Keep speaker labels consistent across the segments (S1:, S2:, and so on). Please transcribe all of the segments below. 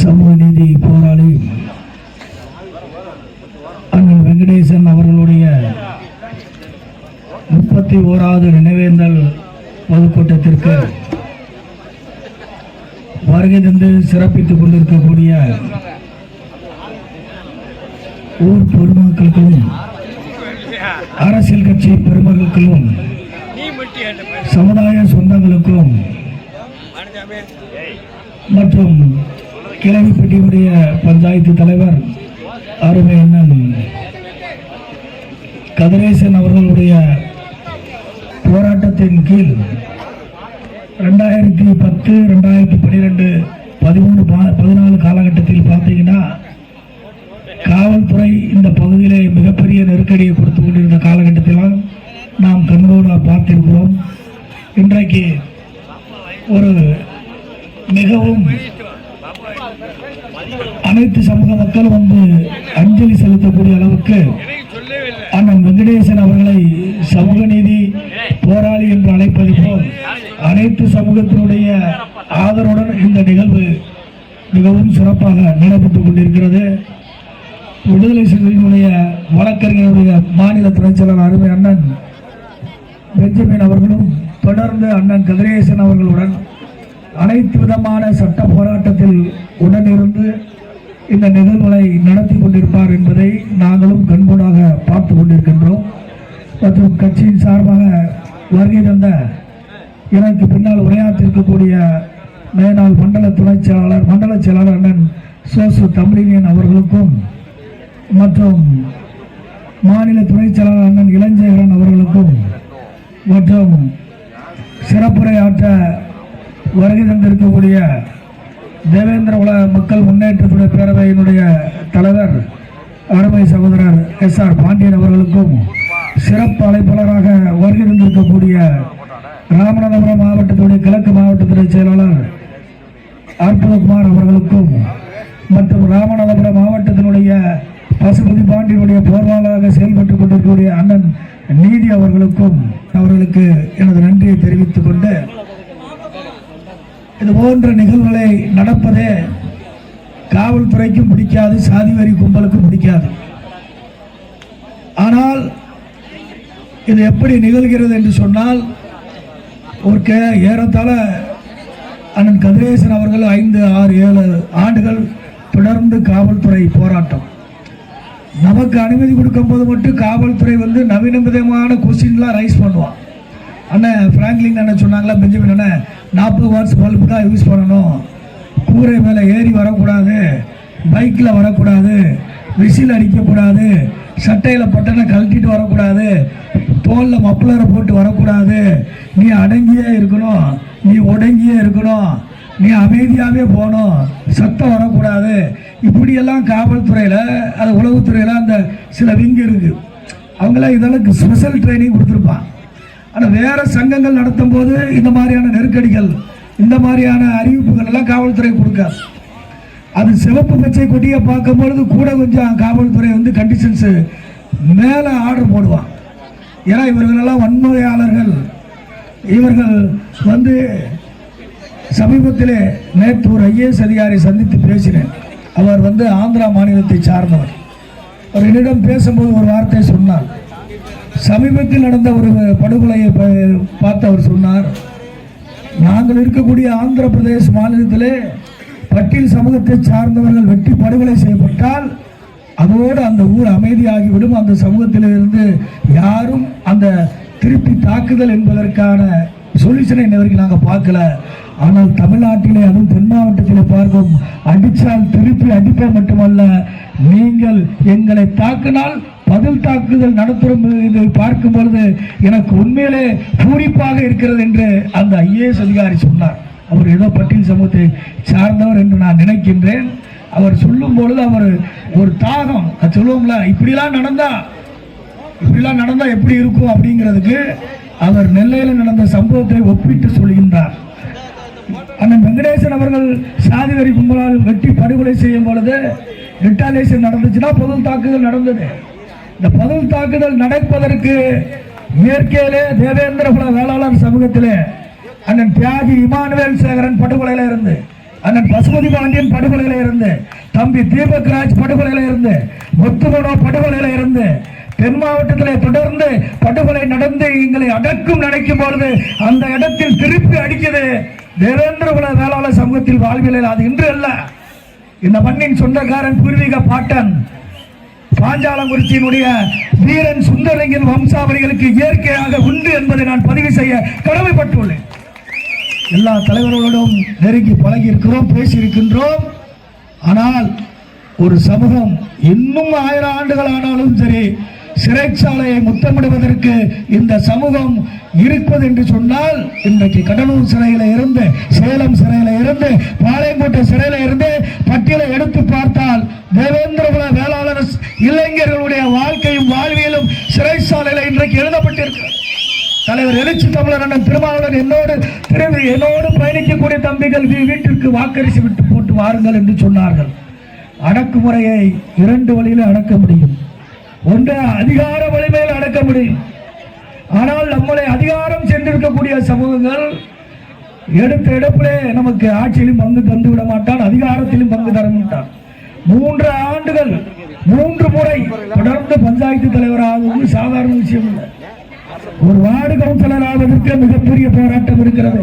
S1: சமூக நீதி போராளி அண்ணன் வெங்கடேசன் அவர்களுடைய முப்பத்தி ஓராவது நினைவேந்தல் பொதுக்கூட்டத்திற்கு வருகை தந்து சிறப்பித்துக் கொண்டிருக்கக்கூடிய ஊர் பொதுமக்களுக்கும் அரசியல் கட்சி பெருமக்களுக்கும் சமுதாய சொந்தங்களுக்கும் மற்றும் கிழவிப்பட்டியுடைய பஞ்சாயத்து தலைவர் அருமை அண்ணன் கதிரேசன் அவர்களுடைய போராட்டத்தின் கீழ் ரெண்டாயிரத்தி பத்து ரெண்டாயிரத்தி பன்னிரெண்டு பதிமூணு பா பதினாலு காலகட்டத்தில் பார்த்தீங்கன்னா காவல்துறை இந்த பகுதியிலே மிகப்பெரிய நெருக்கடியை கொடுத்து கொண்டிருந்த காலகட்டத்திலாம் நாம் கண்கூட பார்த்திருக்கிறோம். இன்றைக்கு ஒரு மிகவும் அனைத்து சமூக மக்களும் வந்து அஞ்சலி செலுத்தக்கூடிய அளவுக்கு அண்ணன் வெங்கடேசன் அவர்களை சமூக நீதி போராளி என்று அழைப்பது போல் அனைத்து சமூகத்தினுடைய ஆதரவுடன் இந்த நிகழ்வு மிகவும் சிறப்பாக நடைபெற்றுக் கொண்டிருக்கிறது. விடுதலை சிறுத்தைகளுடைய வழக்கறிஞருடைய மாநில துணைச் செயலர் அருமை அண்ணன் பெஞ்சமின் அவர்களும் தொடர்ந்து அண்ணன் கதிரேசன் அவர்களுடன் அனைத்து விதமான சட்ட போராட்டத்தில் உடனிருந்து இந்த நிகழ்வுகளை நடத்தி கொண்டிருப்பார் என்பதை நாங்களும் கண்கூடாக பார்த்து கொண்டிருக்கின்றோம். மற்றும் கட்சியின் சார்பாக வருகை தந்த எனக்கு பின்னால் உரையாற்றிருக்கக்கூடிய மேனாள் மண்டல துணைச் செயலாளர் மண்டல செயலாளர் அண்ணன் சோசு தமிழினியன் அவர்களுக்கும் மற்றும் மாநில துணைச் செயலாளர் அண்ணன் இளஞ்சேகரன் அவர்களுக்கும் மற்றும் சிறப்புரையாற்ற வருகை தந்திருக்கக்கூடிய தேவேந்திர உலக மக்கள் முன்னேற்றத்துடைய பேரவையினுடைய தலைவர் அருமை சகோதரர் எஸ் ஆர் பாண்டியன் அவர்களுக்கும் சிறப்பு அழைப்பாளராக வருகை தந்திருக்கக்கூடிய ராமநாதபுரம் மாவட்டத்துடைய கிழக்கு மாவட்டத்துடைய செயலாளர் அற்புதகுமார் அவர்களுக்கும் மற்றும் ராமநாதபுரம் மாவட்டத்தினுடைய பசுபதி பாண்டியனுடைய போர்வாளராக செயல்பட்டுக் கொண்டிருக்கக்கூடிய அண்ணன் நீதி அவர்களுக்கும் அவர்களுக்கு எனது நன்றியை தெரிவித்துக் கொண்டு இது போன்ற நிகழ்வுகளை நடப்பதே காவல்துறைக்கும் பிடிக்காது சாதி வரி கும்பலுக்கும் பிடிக்காது. ஆனால் இது எப்படி நிகழ்கிறது என்று சொன்னால் ஒரு கே ஏறத்தாழ அண்ணன் கதிரேசன் அவர்கள் ஐந்து ஆறு ஏழு ஆண்டுகள் தொடர்ந்து காவல்துறை போராட்டம். நமக்கு அனுமதி கொடுக்கும் போது மட்டும் காவல்துறை வந்து நவீன விதமான கொஸ்டின்லாம் ரைஸ் பண்ணுவான். அண்ணன் ஃப்ராங்க்லின் அண்ணன் சொன்னாங்களா பெஞ்சமின் அண்ணன் நாற்பது வாட்ஸ் பல்பு தான் யூஸ் பண்ணணும். கூரை மேலே ஏறி வரக்கூடாது பைக்கில் வரக்கூடாது விசில் அடிக்கக்கூடாது சட்டையில் பட்டனை கழட்டிட்டு வரக்கூடாது தோலில் மப்ளரை போட்டு வரக்கூடாது. நீ அடங்கியே இருக்கணும் நீ ஒடங்கியே இருக்கணும் நீ அமைதியாகவே போகணும் சத்தம் வரக்கூடாது. இப்படியெல்லாம் காவல்துறையில் அது உளவுத்துறையில் அந்த சில விங்கு இருக்குது அவங்களாம் இதெல்லாம் ஸ்பெஷல் ட்ரைனிங் கொடுத்துருப்பான் ஆனால் வேறு சங்கங்கள் நடத்தும் போது இந்த மாதிரியான நெருக்கடிகள் இந்த மாதிரியான அறிவிப்புகள் எல்லாம் காவல்துறை கொடுக்காது அது சிவப்பு பச்சை கொடியை பார்க்கும் பொழுது கூட கொஞ்சம் காவல்துறை வந்து கண்டிஷன்ஸு மேலே ஆர்டர் போடுவான் ஏன்னா இவர்களெல்லாம் வன்முறையாளர்கள். இவர்கள் வந்து சமீபத்திலே நேற்று ஒரு ஐஏஎஸ் அதிகாரி சந்தித்து பேசினேன். அவர் வந்து ஆந்திரா மாநிலத்தை சார்ந்தவர். அவர் என்னிடம் பேசும்போது ஒரு வார்த்தை சொன்னார். சமீபத்தில் நடந்த ஒரு படுகொலையை பார்த்து அவர் சொன்னார். நாங்கள் இருக்கக்கூடிய ஆந்திர பிரதேச மாநிலத்திலே பட்டியல் சமூகத்தை சார்ந்தவர்கள் வெட்டி படுகொலை செய்யப்பட்டால் அதோடு அந்த ஊர் அமைதியாகிவிடும் அந்த சமூகத்திலிருந்து யாரும் அந்த திருப்பி தாக்குதல் என்பதற்கான சொல்யூஷனை இன்ன வரைக்கும் நாங்கள் பார்க்கல. ஆனால் தமிழ்நாட்டிலே அதுவும் தென் மாவட்டத்தில் பார்க்கும் அடித்தால் திருப்பி அடிப்போம் மட்டுமல்ல நீங்கள் எங்களை தாக்கினால் பதில் தாக்குதல் நடத்தும் இதை பார்க்கும் பொழுது எனக்கு உண்மையிலே பூரிப்பாக இருக்கிறது என்று அந்த ஐஏஎஸ் அதிகாரி சொன்னார். அவர் ஏதோ பட்டியல் சமூகத்தை சார்ந்தவர் என்று நான் நினைக்கின்றேன். அவர் சொல்லும் பொழுது அவர் ஒரு தாகம் அது சொல்லுவோம்ல இப்படிலாம் நடந்தா இப்படிலாம் நடந்தா எப்படி இருக்கும்? அப்படிங்கிறதுக்கு அவர் நெல்லையில் நடந்த சம்பவத்தை ஒப்பிட்டு சொல்கின்றார். அண்ணன் வெங்கடேசன் அவர்கள் சாதி வரி கும்பலால் வெட்டி படுகொலை செய்யும் பொழுது ரிட்டாலேஷன் நடந்துச்சுன்னா பொது தாக்குதல் நடந்தது. இந்த பதில் தாக்குதல் நடப்பதற்கு இயற்கையிலே தேவேந்திர குல வேளாளர் சமூகத்திலே அண்ணன் தியாகி இமானுவேல் சேகரன் படுகொலையில இருந்து அண்ணன் பசுபதி பாண்டியன் படுகொலையில இருந்து தம்பி தீபக் ராஜ் படுகொலையில இருந்து முத்துமனோ படுகொலையில இருந்து தென் மாவட்டத்திலே தொடர்ந்து படுகொலை நடந்து எங்களை அடக்கும் நினைக்கும் பொழுது அந்த இடத்தில் திருப்பி அடிக்குது தேவேந்திர குல வேளாளர் சமூகத்தில் வாழ்வியலில் அது இன்று அல்ல. இந்த மண்ணின் சொந்தக்காரன் பூர்வீக பாட்டன் பாஞ்சாலங்குறிச்சியினுடைய வீரன் சுந்தரலிங்கன் வம்சாவளிகளுக்கு இயற்கையாக உண்டு என்பதை நான் பதிவு செய்ய கடமைப்பட்டுள்ளேன். எல்லா தலைவர்களோடும் நெருங்கி பழகி இருக்கிறோம் பேசியிருக்கின்றோம். ஆனால் ஒரு சமூகம் இன்னும் ஆயிரம் ஆண்டுகள் ஆனாலும் சரி சிறைச்சாலையை முத்தமிடுவதற்கு இந்த சமூகம் இருப்பது என்று சொன்னால் இன்றைக்கு கடலூர் சிறையில இருந்து சேலம் சிறையில இருந்து பாளையங்கோட்டை சிறையில இருந்து பட்டியலை எடுத்து பார்த்தால் தேவேந்திரகுல வேளாளர் இளைஞர்களுடைய வாழ்க்கையும் வாழ்வியலும் சிறைச்சாலையில் இன்றைக்கு எழுதப்பட்டிருக்கிறது தலைவர் எழுச்சி தமிழர் அண்ணன் திருமாவளவன் என்னோடு திரு என்னோடு பயணிக்கக்கூடிய தம்பிகள் வீட்டிற்கு வாக்கரிசி விட்டு போட்டு வாருங்கள் என்று சொன்னார்கள். அடக்குமுறையை இரண்டு வழியில் அடக்க முடியும். ஒன்று அதிகார வலிமையில் அடக்க முடியும். ஆனால் நம்மளை அதிகாரம் சென்றிருக்கக்கூடிய சமூகங்கள் எடுத்த எடுப்பிலே நமக்கு ஆட்சியிலும் பங்கு தந்து விட மாட்டான் அதிகாரத்திலும் பங்கு தர மாட்டான். மூன்று ஆண்டுகள் மூன்று முறை தொடர்ந்து பஞ்சாயத்து தலைவராகவும் சாதாரண விஷயம் இல்லை ஒரு வார்டு கவுன்சிலர் ஆவதற்கு மிகப்பெரிய போராட்டம் இருக்கிறது.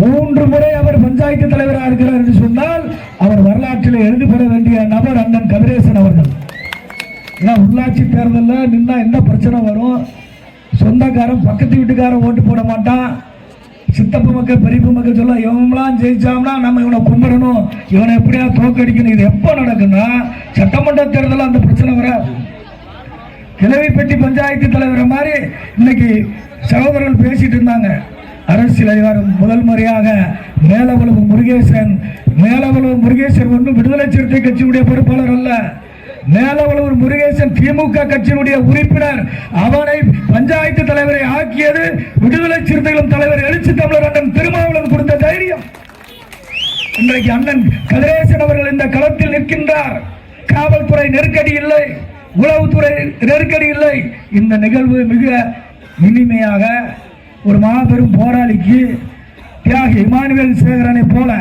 S1: மூன்று முறை அவர் பஞ்சாயத்து தலைவராக இருக்கிறார் என்று சொன்னால் அவர் வரலாற்றில் எழுதப்பட வேண்டிய நபர் அண்ணன் கதிரேசன் அவர்கள். ஏன்னா உள்ளாட்சி தேர்தலில் நின்னா என்ன பிரச்சனை வரும்? சொந்தக்காரன் பக்கத்து வீட்டுக்காரன் ஓட்டு போட மாட்டான். சித்தப்பு மக்கள் பெரியப்பு மக்கள் சொல்ல இவங்களாம் ஜெயிச்சாம்னா நம்ம இவனை கும்பிடணும். இவனை எப்படியா தோக்கடிக்கணும் இது எப்போ நடக்குன்னா சட்டமன்ற தேர்தலில் அந்த பிரச்சனை வராது கிழவிப்பட்டி பஞ்சாயத்து தலைவரை மாதிரி இன்னைக்கு சகோதரர்கள் பேசிட்டு இருந்தாங்க. அரசியல் அதிகாரம் முதல் முறையாக மேலவளவு முருகேசன் மேலவளவு முருகேசன் ஒன்றும் விடுதலை சிறுத்தை கட்சியுடைய பொறுப்பாளர் அல்ல. மேலவளூர் முருகேசன் திமுக கட்சியினுடைய உறுப்பினர். அவனை பஞ்சாயத்து தலைவரை ஆக்கியது விடுதலை சிறுத்தைகளும் தலைவர் எழுச்சி தமிழர் அண்ணன் திருமாவளவன் கொடுத்த தைரியம். இன்றைக்கு அண்ணன் கதிரேசன் அவர்கள் இந்த களத்தில் நிற்கின்றார். காவல்துறை நெருக்கடி இல்லை. உளவுத்துறை நெருக்கடி இல்லை. இந்த நிகழ்வு மிக இனிமையாக ஒரு மாபெரும் போராளிக்கு தியாகி இமானுவேல் சேகரனை போல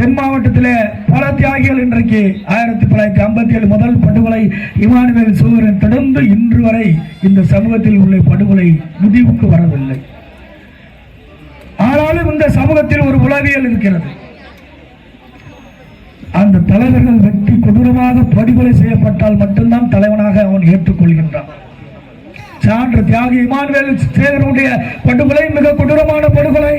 S1: தென் மாவட்டத்திலே பல தியாகிகள் இன்றைக்கு ஆயிரத்தி தொள்ளாயிரத்தி ஐம்பத்தி ஏழு முதல் படுகொலை இமானுவேல் சூரன் தொடர்ந்து இன்று வரை இந்த சமூகத்தில் உள்ள படுகொலை முடிவுக்கு வரவில்லை. ஆனாலும் இந்த சமூகத்தில் ஒரு உளவியல் இருக்கிறது. அந்த தலைவர்கள் வெட்டி கொடூரமாக படுகொலை செய்யப்பட்டால் மட்டும்தான் தலைவனாக அவன் ஏற்றுக்கொள்கின்றான். சான்று தியாகி இமானுவேல் சேகருடைய படுகொலை மிக கொடூரமான படுகொலை.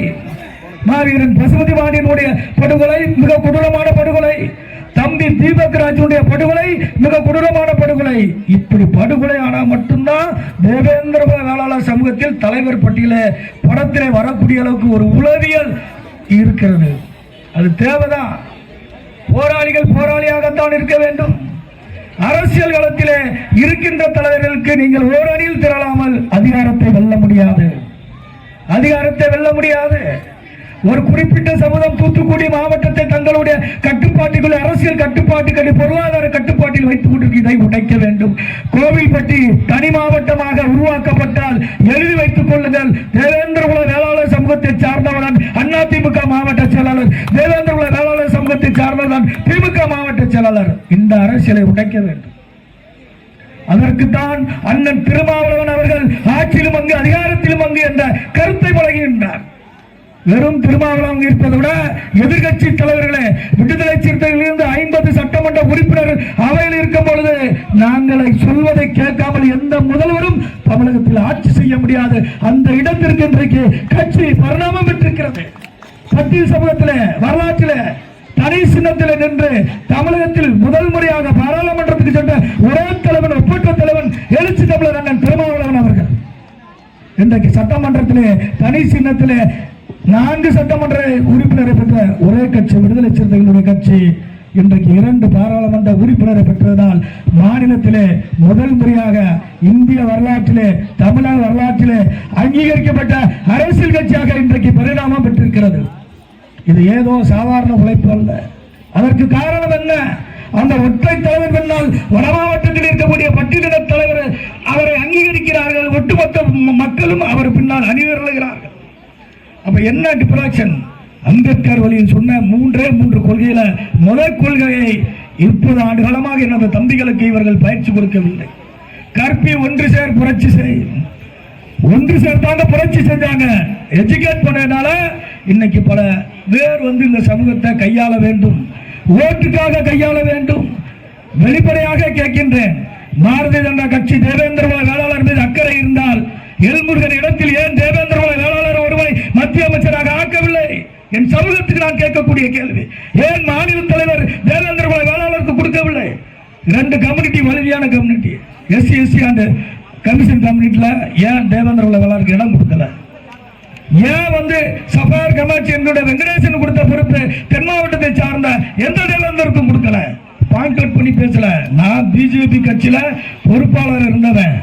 S1: மாவீரன் பசுமதி வாணியனுடைய படுகொலை மிக கொடூரமான படுகொலை. தம்பி தீபக் ராஜுடைய படுகொலை மிக கொடூரமான படுகொலை. இப்படி படுகொலை ஆனால் மட்டும்தான் தேவேந்திர வேளாளர் சமூகத்தில் தலைவர் பட்டியல படத்திலே வரக்கூடிய அளவுக்கு ஒரு உளவியல் இருக்கிறது. அது தேவைதான். போராளிகள் போராளியாகத்தான் இருக்க வேண்டும். அரசியல் களத்திலே இருக்கின்ற தலைவர்களுக்கு நீங்கள் ஓரணியில் திரளாமல் அதிகாரத்தை வெல்ல முடியாது. அதிகாரத்தை வெல்ல முடியாது. ஒரு குறிப்பிட்ட சமூகம் தூத்துக்குடி மாவட்டத்தை தங்களுடைய கட்டுப்பாட்டுக்குள் அரசியல் கட்டுப்பாட்டுக்கு பொருளாதார கட்டுப்பாட்டில் வைத்துக் கொண்டிருக்க இதை உடைக்க வேண்டும். கோவில்பட்டி தனி மாவட்டமாக உருவாக்கப்பட்டால் எழுதி வைத்துக் கொள்ளுங்கள். தேவேந்திர குல வேளாளர் சமூகத்தை சார்ந்தவன் அண்ணா திமுக மாவட்ட செயலாளர். தேவேந்திர குல வேளாளர் சமூகத்தை சார்ந்தவன் திமுக மாவட்ட செயலாளர். இந்த அரசியலை உடைக்க வேண்டும். அதற்குத்தான் அண்ணன் திருமாவளவன் அவர்கள் ஆட்சியிலும் அங்கு அதிகாரத்திலும் அங்கு என்ற கருத்தை வழங்குகின்றார். வெறும் திருமாவளவன் இருப்பதை விட எதிர்கட்சி தலைவர்களே விடுதலை சிறுத்தைகளிலிருந்து ஐம்பது சட்டமன்ற உறுப்பினர் அவையில் இருக்கும் பொழுது நாங்களை சொல்வதை கேட்காமல் எந்த முதல்வரும் தமிழகத்தில் ஆட்சி செய்ய முடியாது. அந்த இடத்திற்கு இன்றைக்கு கட்சி பரிணாமம் பெற்றிருக்கிறது. பட்டியல் சமூகத்தில் வரலாற்றில் தனி சின்னத்தில் நின்று தமிழகத்தில் முதல் முறையாக பாராளுமன்றத்துக்கு சென்ற ஒரே தலைவன் ஒப்பற்ற தலைவன் எழுச்சி தமிழர் அண்ணன் திருமாவளவன் அவர்கள். இன்றைக்கு சட்டமன்றத்திலே தனி சின்னத்திலே நான்கு சட்டமன்ற உறுப்பினரை பெற்ற ஒரே கட்சி விடுதலை சிறுத்தைகளுடைய கட்சி இன்றைக்கு இரண்டு பாராளுமன்ற உறுப்பினரை பெற்றதால் மாநிலத்திலே முதல் முறையாக இந்திய வரலாற்றிலே தமிழக வரலாற்றிலே அங்கீகரிக்கப்பட்ட அரசியல் கட்சியாக இன்றைக்கு பரிணாமம் பெற்றிருக்கிறது. இது ஏதோ சாதாரண உழைப்பு அல்ல. அதற்கு காரணம் என்ன? அந்த ஒற்றை தலைவர் பின்னால் வட மாவட்டத்தில் இருக்கக்கூடிய பட்டியலிட தலைவர் அவரை அங்கீகரிக்கிறார்கள். ஒட்டுமொத்த மக்களும் அவர் பின்னால் அணிவருகிறார்கள் அப்ப என்ன டிப்ராக்ஷன் அம்பேத்கர் வழியில் சொன்ன மூன்றே மூன்று கொள்கையில முதல் கொள்கையை இப்போது ஆண்டு காலமாக எனது தம்பிகளுக்கு இவர்கள் பயிற்சி கொடுக்கவில்லை. கற்பி ஒன்று சேர் புரட்சி செய். ஒன்று சேர்த்தாங்க புரட்சி செஞ்சாங்க. எஜுகேட் பண்ணதுனால இன்னைக்கு பல பேர் வந்து இந்த சமூகத்தை கையாள வேண்டும். ஓட்டுக்காக கையாள வேண்டும். வெளிப்படையாக கேட்கின்றேன். பாரதிய ஜனதா கட்சி தேவேந்திர வேளாளர் மீது அக்கறை இருந்தால் எல்முருகன் இடத்தில் ஏன் தேவேந்திர வேளாளர் அவரை மத்திய அமைச்சராக ஆக்கவில்லை. என் சமூகத்துக்கு நான் கேட்கக்கூடிய கேள்வி. ஏன் மாநில தலைவர் தேவேந்திர குல வேளாளருக்கு கொடுக்கவில்லை? ரெண்டு கம்யூனிட்டி வலிமையான கம்யூனிட்டி எஸ்சி எஸ்சி அந்த கமிஷன் கம்யூனிட்டியில் ஏன் தேவேந்திர குல வேளாளருக்கு இடம் கொடுக்கல? ஏன் வந்து சபார் கமாட்சி என்னுடைய வெங்கடேசன் கொடுத்த பொறுப்பு தென் மாவட்டத்தை சார்ந்த எந்த தேவேந்தருக்கும் கொடுக்கல? பாயிண்ட் அவுட் பண்ணி பேசல. நான் பிஜேபி கட்சியில் பொறுப்பாளர் இருந்தவன்.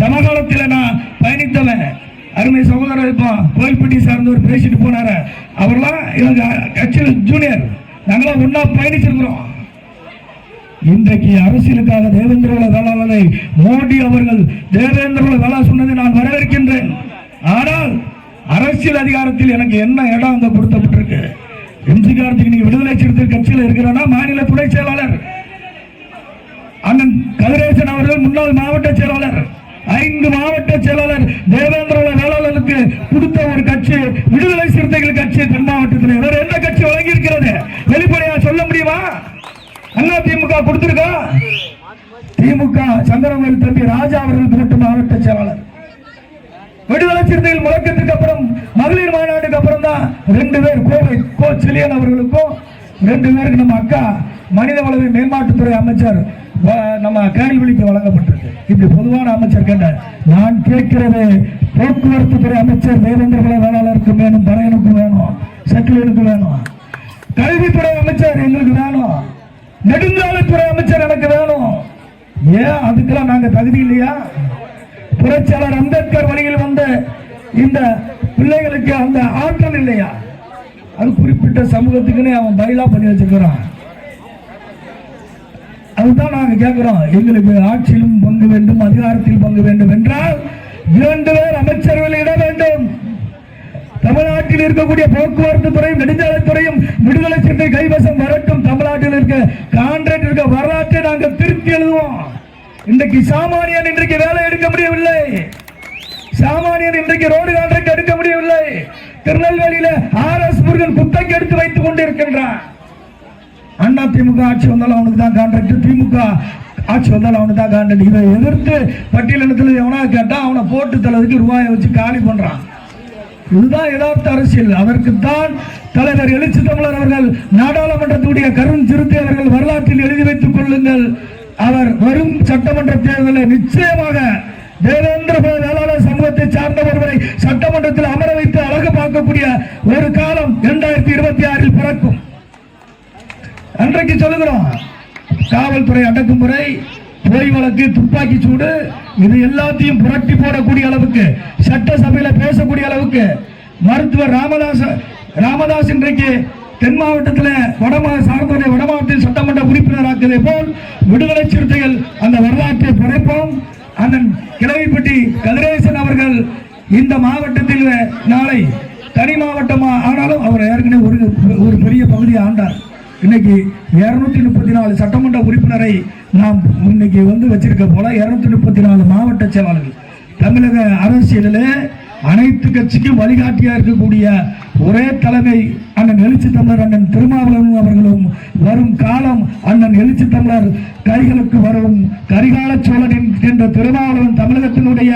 S1: சமகாலத்தில் நான் பயணித்தவன். அருமை சகோதரர் இப்போ கோயில்பட்டி சார்ந்தவர் பேசிட்டு போனார். அவர்லாம் எனக்கு கட்சியில் ஜூனியர் நாங்களாம் ஒன்னா பயணிச்சிருக்கிறோம். இன்றைக்கு அரசியலுக்காக தேவேந்திரோட குல வேளாளரை மோடி அவர்கள் தேவேந்திரோட வேளா சொன்னதை நான் வரவேற்கின்றேன். ஆனால் அரசியல் அதிகாரத்தில் எனக்கு என்ன இடம் அங்கே கொடுக்கப்பட்டிருக்கு? எம்ஜி கார்த்திக் நீங்க விடுதலை சிறுத்தைகள் கட்சியில் இருக்கிறனா? மாநில துணை செயலாளர். அண்ணன் கதிரேசன் அவர்கள் முன்னாள் மாவட்ட செயலாளர். ஐந்து மாவட்ட செயலாளர் தேவேந்திர வேளாளருக்கு கொடுத்த ஒரு கட்சி விடுதலை சிறுத்தைகள் கட்சி தென் மாவட்டத்தில் வேற எந்த கட்சி வழங்கி இருக்கிறது வெளிப்படையா சொல்ல முடியுமா? அண்ணா திமுக கொடுத்திருக்கா? திமுக சந்திரவேல் தம்பி ராஜா அவர்கள் மட்டும் மாவட்ட செயலாளர். விடுதலை சிறுத்தைகள் முழக்கத்திற்கு அப்புறம் மகளிர் மாநாட்டுக்கு அப்புறம் தான் ரெண்டு பேர் கோவை கோ செலியன் அவர்களுக்கும் ரெண்டு பேருக்கு நம்ம அக்கா மனிதவள மேம்பாட்டுத்துறை அமைச்சர் நம்ம கேள்விக்கு வழங்கப்பட்டிருக்கு. இப்படி பொதுவான அமைச்சர் கேட்டார். நான் கேட்கிறது போக்குவரத்து துறை அமைச்சர் தேவேந்திர குல வேளாளருக்கு வேணும் பறையனுக்கு வேணும் செட்டிலனுக்கு வேணும். கல்வித்துறை அமைச்சர் எங்களுக்கு வேணும். நெடுஞ்சாலைத்துறை அமைச்சர் எனக்கு வேணும். ஏன் அதுக்கெல்லாம் நாங்கள் தகுதி இல்லையா? புரட்சியாளர் அம்பேத்கர் வழியில் வந்த இந்த பிள்ளைகளுக்கு அந்த ஆற்றல் இல்லையா? அது குறிப்பிட்ட சமூகத்துக்குன்னு அவன் பயிலாக பண்ணி வச்சிருக்கிறான். அதுதான் நாங்க கேட்கிறோம் எங்களுக்கு ஆட்சியிலும் பங்கு வேண்டும் அதிகாரத்தில் பங்கு வேண்டும் என்றால் இரண்டு பேர் அமைச்சர்கள் இட வேண்டும். தமிழ்நாட்டில் இருக்கக்கூடிய போக்குவரத்து துறையும் நெடுஞ்சாலைத்துறையும் விடுதலை சிறுத்தை கைவசம் வரட்டும். தமிழ்நாட்டில் இருக்க கான்ட்ராக்ட் இருக்க வரலாற்றை நாங்கள் திருத்தி எழுதுவோம். இன்றைக்கு சாமானியன் இன்றைக்கு வேலை எடுக்க முடியவில்லை. சாமானியன் இன்றைக்கு ரோடு கான்ட்ராக்ட் எடுக்க முடியவில்லை. திருநெல்வேலியில ஆர் எஸ் முருகன் குத்தகை எடுத்து வைத்துக் கொண்டிருக்கின்றான் அண்ணா திமுக ஆட்சி வந்தாலும் அவனுக்கு தான் கான்ட்ராக்ட் திமுக ஆட்சி வந்தாலும் அவனுக்கு தான் கான்ட்ராக்ட் இதை எதிர்த்து பட்டியலினத்தில் எவனா கேட்டால் அவனை போட்டு தலைவருக்கு ரூபாயை வச்சு காலி பண்ணுறான் இதுதான் யதார்த்த அரசியல். அதற்குத்தான் தலைவர் எழுச்சி தமிழர் அவர்கள் நாடாளுமன்றத்துடைய கருண் சிறுத்தை அவர்கள் வரலாற்றில் எழுதி வைத்துக் கொள்ளுங்கள். அவர் வரும் சட்டமன்ற தேர்தலில் நிச்சயமாக தேவேந்திர குல வேளாளர் சமூகத்தை சார்ந்த ஒருவரை சட்டமன்றத்தில் அமர வைத்து அழகு பார்க்கக்கூடிய ஒரு காலம் இரண்டாயிரத்தி இருபத்தி ஆறில் பிறக்கும். அன்றைக்கு சொல்லுகிறோம். காவல்துறை அடக்குமுறை பொய் வழக்கு துப்பாக்கி சூடு இது எல்லாத்தையும் புரட்டி போடக்கூடிய அளவுக்கு சட்டசபையில பேசக்கூடிய அளவுக்கு மருத்துவர் ராமதாஸ் ராமதாஸ் இன்றைக்கு தென் மாவட்டத்தில் வடமா சார்ந்த வட மாவட்டத்தில் சட்டமன்ற உறுப்பினராக்குவதை போல் விடுதலை சிறுத்தைகள் அந்த வரலாற்றை படைப்போம். அண்ணன் கிழவிப்பட்டி கதிரேசன் அவர்கள் இந்த மாவட்டத்தில் நாளை தனி மாவட்டமா ஆனாலும் அவர் ஏற்கனவே ஒரு ஒரு பெரிய பகுதியை ஆண்டார். இன்னைக்கு இருநூத்தி முப்பத்தி நாலு சட்டமன்ற உறுப்பினரை நாம் இன்னைக்கு வந்து வச்சிருக்க போல இருநூத்தி முப்பத்தி நாலு மாவட்ட செயலாளர்கள். தமிழக அரசியலில் அனைத்து கட்சிக்கும் வழிகாட்டியா இருக்கக்கூடிய ஒரே தலைமை அண்ணன் எழுச்சி தமிழர் அண்ணன் திருமாவளவன் அவர்களும் வரும் காலம் அண்ணன் எழுச்சி தமிழர் கைகளுக்கு வரும் கரிகால சோழன் என்ற திருமாவளவன் தமிழகத்தினுடைய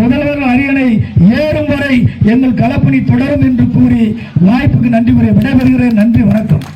S1: முதல்வர் அரியணை ஏறும் வரை எங்கள் களப்பணி தொடரும் என்று கூறி வாய்ப்புக்கு நன்றி கூறி விடைபெறுகிறேன். நன்றி வணக்கம்.